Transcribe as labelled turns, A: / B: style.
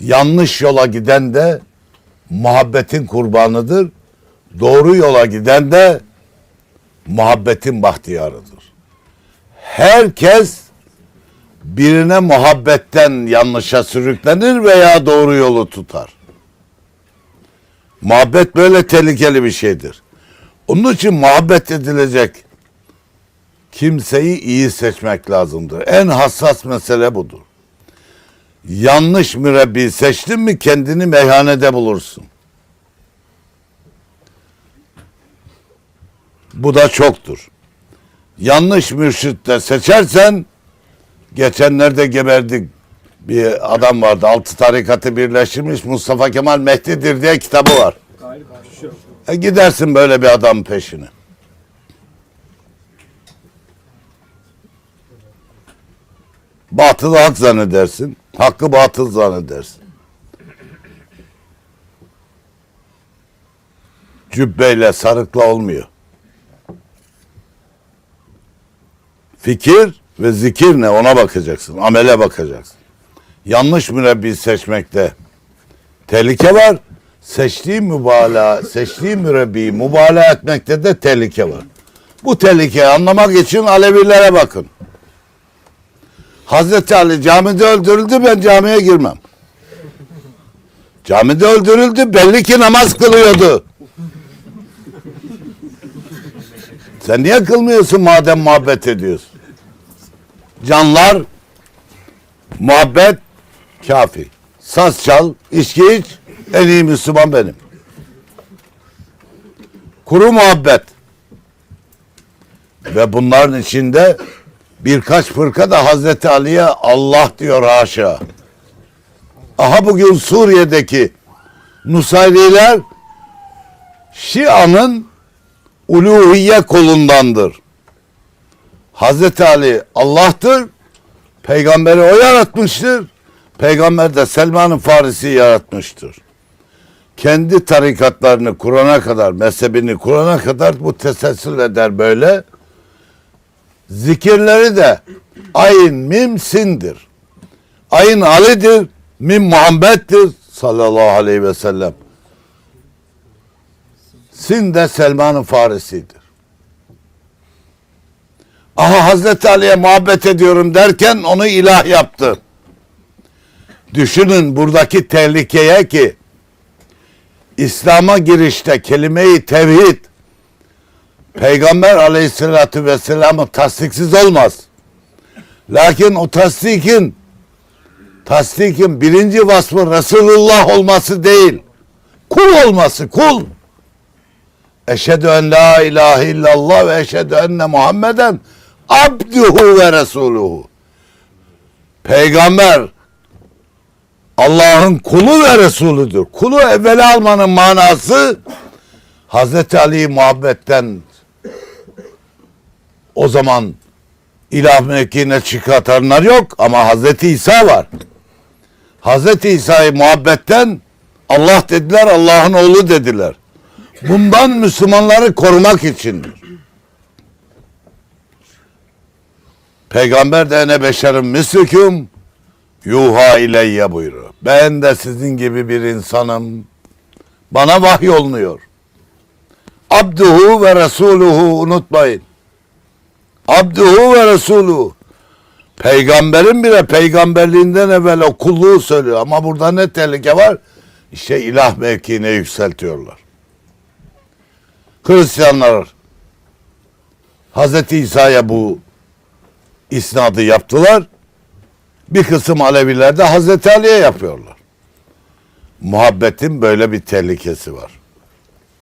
A: Yanlış yola giden de muhabbetin kurbanıdır. Doğru yola giden de muhabbetin bahtiyarıdır. Herkes birine muhabbetten yanlışa sürüklenir veya doğru yolu tutar. Muhabbet böyle tehlikeli bir şeydir. Onun için muhabbet edilecek kimseyi iyi seçmek lazımdır. En hassas mesele budur. Yanlış mürebbi seçtin mi kendini meyhanede bulursun. Bu da çoktur. Yanlış mürşitle seçersen geçenlerde geberdik bir adam vardı. Altı tarikatı birleştirmiş Mustafa Kemal Mehdi'dir diye kitabı var. E gidersin böyle bir adam peşine. Batılı hak zannedersin. Hakkı batıl zannedersin. Cübbeyle sarıkla olmuyor. Fikir ve zikir ne ona bakacaksın. Amele bakacaksın. Yanlış mürebbi seçmekte tehlike var. Seçtiği mübalağa, seçtiği mürebbiyi mübalağa etmekte de tehlike var. Bu tehlikeyi anlamak için Alevilere bakın. Hazreti Ali camide öldürüldü ben camiye girmem. Camide öldürüldü belli ki namaz kılıyordu. Sen niye kılmıyorsun madem muhabbet ediyorsun? Canlar muhabbet kafi. Saz çal, içki iç, en iyi Müslüman benim. Kuru muhabbet. Ve bunların içinde birkaç fırka da Hazreti Ali'ye Allah diyor haşa. Aha bugün Suriye'deki Nusayriler Şia'nın uluhiye kolundandır. Hazreti Ali Allah'tır. Peygamberi o yaratmıştır. Peygamber de Selman-ı Farisi yaratmıştır. Kendi tarikatlarını kurana kadar, mezhebini kurana kadar bu teselsül eder böyle. Zikirleri de ayın mim sindir. Ayın Ali'dir, mim Muhammed'dir sallallahu aleyhi ve sellem. Sin de Selman-ı Farisi'dir. Aha Hazreti Ali'ye muhabbet ediyorum derken onu ilah yaptı. Düşünün buradaki tehlikeye ki İslam'a girişte kelime-i tevhid Peygamber aleyhissalatü vesselam'ı tasdiksiz olmaz. Lakin o tasdikin tasdikin birinci vasfı Resulullah olması değil. Kul olması kul. Eşhedü en la ilahe illallah ve eşhedü enne Muhammeden abduhu ve resuluhu. Peygamber Allah'ın kulu ve Resulüdür. Kulu evvela almanın manası Hazreti Ali'yi muhabbetten o zaman ilah mevkiine çıkartanlar yok ama Hazreti İsa var. Hazreti İsa'yı muhabbetten Allah dediler, Allah'ın oğlu dediler. Bundan Müslümanları korumak içindir. Peygamber de ene beşerim mislüküm yuha ileyye buyuruyor. Ben de sizin gibi bir insanım. Bana vahiy olunuyor. Abduhu ve Resuluhu unutmayın. Abduhu ve Resuluhu. Peygamberin bile peygamberliğinden evvel o kulluğu söylüyor. Ama burada ne tehlike var? İşte ilah mevkiine yükseltiyorlar. Hristiyanlar Hazreti İsa'ya bu isnadı yaptılar. Bir kısım Aleviler de Hazreti Ali'ye yapıyorlar. Muhabbetin böyle bir tehlikesi var.